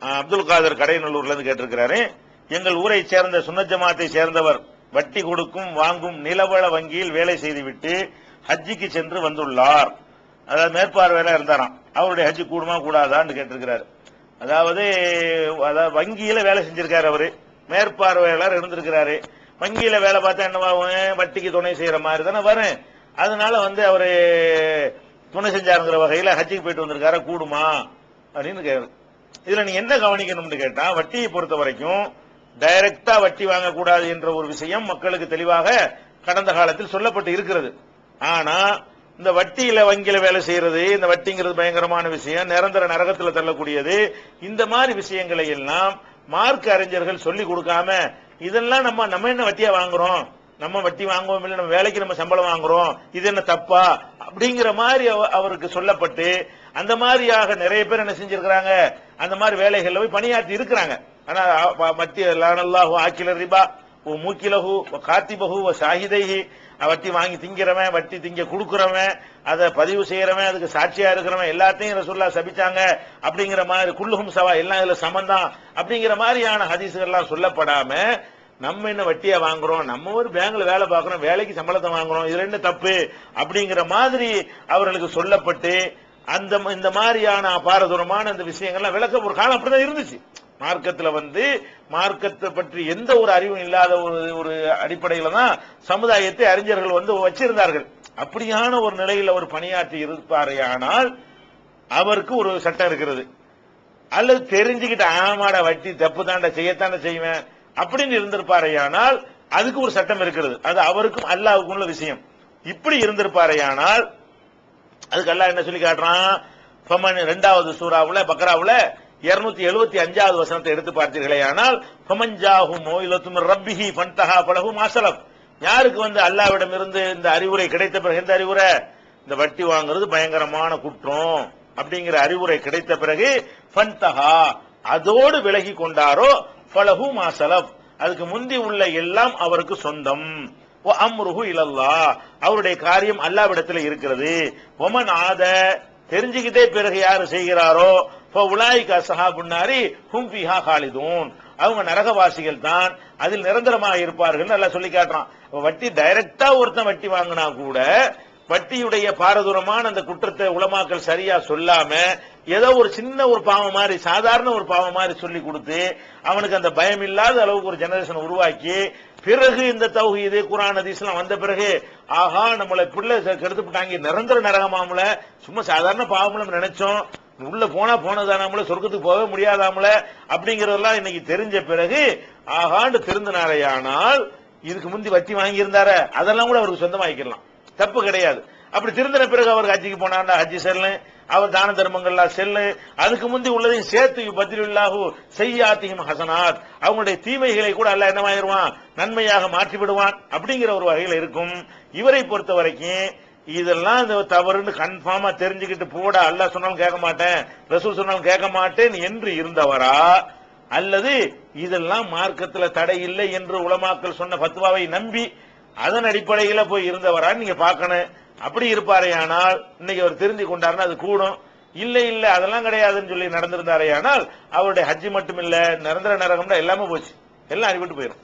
அப்துல் காதர் கடையநல்லூர்ல இருந்து கேட்டிருக்கிறாரு எங்கள் ஊரை சேர்ந்த சுன்னத் ஜமாத்தை சேர்ந்தவர் வட்டி கொடுக்கும் வாங்கும் நிலவள வங்கியில் வேலை செய்துவிட்டு ஹஜ்ஜிக்கு சென்று வந்துள்ளார். அதாவது மேற்பார்வையில இருந்தாராம். அவருடைய ஹஜ்ஜி கூடுமா கூடாதான்னு கேட்டிருக்கிறாரு. அதாவது அதாவது வங்கியில வேலை செஞ்சிருக்காரு அவரு. மேற்பார்வையாளர் இருந்திருக்கிறாரு. வங்கியில வேலை பார்த்தா என்னவாகும் வட்டிக்கு துணை செய்யற மாதிரி தானே வரும். அதனால வந்து அவரு துணை செஞ்சாருங்கிற வகையில ஹஜ்ஜிக்கு போயிட்டு வந்திருக்காரு. கூடுமா? அப்படின்னு கேக்குது இதுல நீ என்ன கவனிக்கணும்னு கேட்டா வட்டியை பொறுத்த வரைக்கும் டைரக்டா வட்டி வாங்கக்கூடாது என்ற ஒரு விஷயம் மக்களுக்கு தெளிவாக கடந்த காலத்தில் சொல்லப்பட்டு இருக்கிறது. ஆனா இந்த வட்டியில வங்கியில வேலை செய்யறது இந்த வட்டிங்கிறது பயங்கரமான விஷயம் நிரந்தர நரகத்துல தள்ளக்கூடியது இந்த மாதிரி விஷயங்களை எல்லாம் மார்க் அறிஞர்கள் சொல்லி கொடுக்காம இதெல்லாம் நம்ம நம்ம என்ன வட்டியா வாங்குறோம்? நம்ம வட்டி வாங்குவோம் இல்லை நம்ம வேலைக்கு நம்ம சம்பளம் வாங்குறோம் இது என்ன தப்பா? அப்படிங்கிற மாதிரி அவ- அவருக்கு சொல்லப்பட்டு அந்த மாதிரியாக நிறைய பேர் என்ன செஞ்சிருக்கிறாங்க? அந்த மாதிரி வேலைகளில் போய் பணியாற்றி இருக்கிறாங்க. ஆனா மத்திய லானல்லாஹு ஆக்கில ரிபா ஓ மூக்கிலகு ஓ காத்திபஹு ஓ ஷாஹிதைஹி வட்டி வாங்கி திங்கிறவன் வட்டி திங்க கொடுக்குறவன் அதை பதிவு செய்யறவன் அதுக்கு சாட்சியா இருக்கிறவன் எல்லாத்தையும் ரசூல்லா சபிச்சாங்க. அப்படிங்கிற மாதிரி குல்லுகும் சவா எல்லாம் இதுல சமந்தான். அப்படிங்கிற மாதிரியான ஹதீசுகள்லாம் சொல்லப்படாம நம்ம என்ன வட்டியா வாங்குறோம்? நம்ம ஒரு பேங்க்ல வேலை பார்க்கறோம் வேலைக்கு சம்பளத்தை வாங்குறோம் இது ரெண்டு தப்பு. அப்படிங்கிற மாதிரி அவர்களுக்கு சொல்லப்பட்டு அந்த இந்த மாதிரியான பாரதூரமான அந்த விஷயங்கள்லாம் விளக்க ஒரு காலம் அப்படிதான் இருந்துச்சு. மார்க்கத்துல வந்து மார்க்கத்தை பற்றி எந்த ஒரு அறிவும் இல்லாத ஒரு ஒரு அடிப்படையில தான் சமுதாயத்தை அறிஞர்கள் வந்து வச்சிருந்தார்கள். அப்படியான ஒரு நிலையில் ஒரு பணியாற்றி இருப்பாரேயானால் அவருக்கு ஒரு சட்டம் இருக்கிறது. அல்லது தெரிஞ்சுக்கிட்டு ஆமாட வட்டி தப்பு தாண்ட செய்யத்தாண்ட செய்வேன் அப்படின்னு இருந்திருப்பாரையானால் அதுக்கு ஒரு சட்டம் இருக்கிறது. அது அவருக்கும் அல்லாவுக்கும் உள்ள விஷயம். இப்படி இருந்திருப்பாரையானால் அதுக்கு அல்லாஹ் என்ன சொல்லி காட்டுறான்? ஃபமன் இரண்டாவது சூறாவுல பக்ராவுல 275 எழுபத்தி அஞ்சாவது வசனத்தை எடுத்து பார்த்தீர்களே ஆனால் பமஞ்சாகுமோ இல்லத்தும் ரப்பிஹி ஃபன்தஹா பலஹு மாசலம் யாருக்கு வந்து அல்லாவிடம் இருந்து இந்த அறிவுரை கிடைத்த பிறகு எந்த அறிவுரை? இந்த வட்டி வாங்குறது பயங்கரமான குற்றம் அப்படிங்கிற அறிவுரை கிடைத்த பிறகு ஃபன்தஹா அதோடு விலகி கொண்டாரோ ஃபலஹு மாசலப் அதுக்கு முந்தி உள்ள எல்லாம் அவருக்கு சொந்தம். அம்ருஹு இலல்லா அவருடைய காரியம் அல்லாவிடத்தில் இருக்கிறது. ஒமன் ஆத தெரிஞ்சுக்கிட்டே பிறகு யாரு செய்கிறாரோ? உலாய்கா அசஹாபுன்னாரி ஹும் ஃபிஹா ஹாலிதூன் அவங்க நரகவாசிகள் தான். அதில் நிரந்தரமாக இருப்பார்கள் நல்லா சொல்லி காட்டுறான். வட்டி டைரக்டா ஒருத்தன் வட்டி வாங்கினா கூட வட்டியுடைய பாரதூரமான அந்த குற்றத்தை உளமாக்கள் சரியா சொல்லாம ஏதோ ஒரு சின்ன ஒரு பாவம் மாதிரி சாதாரண ஒரு பாவம் மாதிரி சொல்லி கொடுத்து அவனுக்கு அந்த பயம் இல்லாத அளவுக்கு ஒரு ஜெனரேஷன் உருவாக்கி பிறகு இந்த தௌஹீது குரான் ஹதீஸ்லாம் வந்த பிறகு ஆஹா நம்மளை பிள்ளை கெடுத்துட்டாங்க நிரந்தர நரகமாமல. சும்மா சாதாரண பாவம்ல நினைச்சோம். உள்ள போனா போனதானாமல சொர்க்கத்துக்கு போகவே முடியாதாமல அப்படிங்கறதெல்லாம் இன்னைக்கு தெரிஞ்ச பிறகு ஆஹாண்டு திருந்தினாரே ஆனால் இதுக்கு முந்தி வட்டி வாங்கியிருந்தார அதெல்லாம் கூட அவருக்கு சொந்தமாக்கிக்கலாம் தப்பு கிடையாது. அப்படி திருந்தின பிறகு அவர் ஹஜ்ஜிக்கு போனார்னா ஹஜ்ஜி செல்லு அவர் தான தர்மங்கள்லாம் செல்லு அதுக்கு முந்தி உள்ளதையும் சேர்த்து பதிலாகு செய்யாத்தியும் ஹசனாத் அவங்களுடைய தீமைகளை கூட அல்ல என்னவாயிருவான் நன்மையாக மாற்றி விடுவான் அப்படிங்கிற ஒரு வகையில் இருக்கும். இவரை பொறுத்த வரைக்கும் இதெல்லாம் இந்த தவறுன்னு கன்ஃபார்மா தெரிஞ்சுக்கிட்டு போட அல்ல சொன்னாலும் கேட்க மாட்டேன் ரசூல் சொன்னாலும் கேட்க மாட்டேன் என்று இருந்தவரா? அல்லது இதெல்லாம் மார்க்கத்துல தடை இல்லை என்று உலமாக்கள் சொன்ன பத்துவாவை நம்பி அதன் அடிப்படையில் போய் இருந்தவரா நீங்க பார்க்கணும். அப்படி இருப்பாரேயானால் இன்னைக்கு அவர் திருந்தி கொண்டாருன்னா அது கூடும். இல்ல இல்ல அதெல்லாம் கிடையாதுன்னு சொல்லி நடந்திருந்தாரேயானால் அவருடைய ஹஜ்ஜி மட்டும் இல்ல நிரந்தர நரகம்னா எல்லாமே போச்சு. எல்லாம் அறிவிட்டு போயிடும்